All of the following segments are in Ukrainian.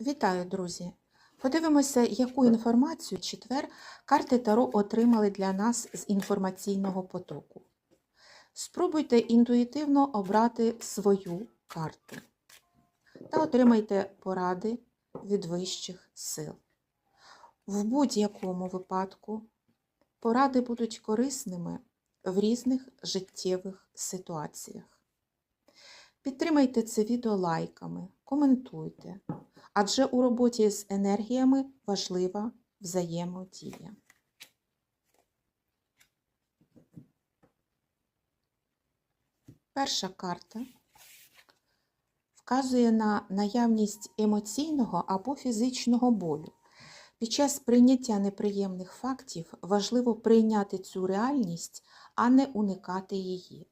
Вітаю, друзі! Подивимося, яку інформацію четвер карти Таро отримали для нас з інформаційного потоку. Спробуйте інтуїтивно обрати свою карту та отримайте поради від вищих сил. В будь-якому випадку поради будуть корисними в різних життєвих ситуаціях. Підтримайте це відео лайками, коментуйте, адже у роботі з енергіями важлива взаємодія. Перша карта вказує на наявність емоційного або фізичного болю. Під час прийняття неприємних фактів важливо прийняти цю реальність, а не уникати її.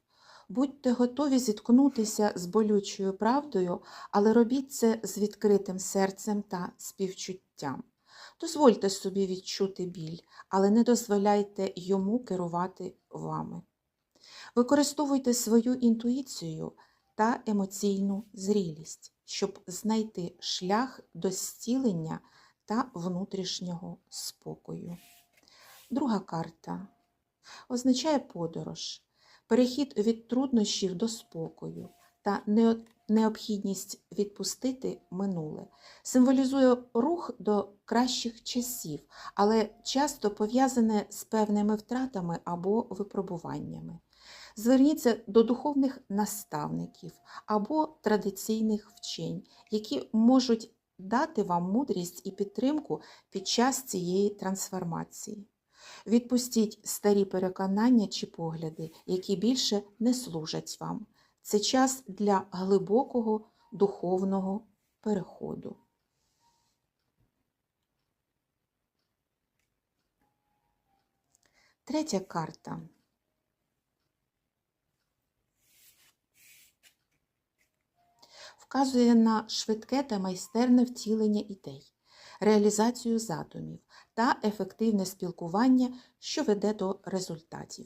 Будьте готові зіткнутися з болючою правдою, але робіть це з відкритим серцем та співчуттям. Дозвольте собі відчути біль, але не дозволяйте йому керувати вами. Використовуйте свою інтуїцію та емоційну зрілість, щоб знайти шлях до зцілення та внутрішнього спокою. Друга карта означає подорож, перехід від труднощів до спокою та необхідність відпустити минуле. Символізує рух до кращих часів, але часто пов'язане з певними втратами або випробуваннями. Зверніться до духовних наставників або традиційних вчень, які можуть дати вам мудрість і підтримку під час цієї трансформації. Відпустіть старі переконання чи погляди, які більше не служать вам. Це час для глибокого духовного переходу. Третя карта. Вказує на швидке та майстерне втілення ідей, реалізацію задумів та ефективне спілкування, що веде до результатів.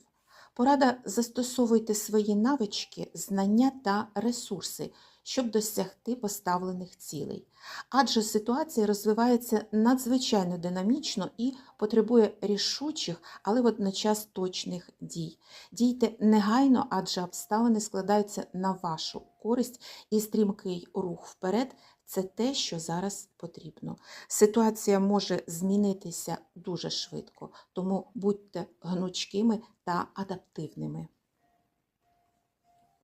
Порада застосовуйте свої навички, знання та ресурси, щоб досягти поставлених цілей. Адже ситуація розвивається надзвичайно динамічно і потребує рішучих, але водночас точних дій. Дійте негайно, адже обставини складаються на вашу користь і стрімкий рух вперед. Це те, що зараз потрібно. Ситуація може змінитися дуже швидко, тому будьте гнучкими та адаптивними.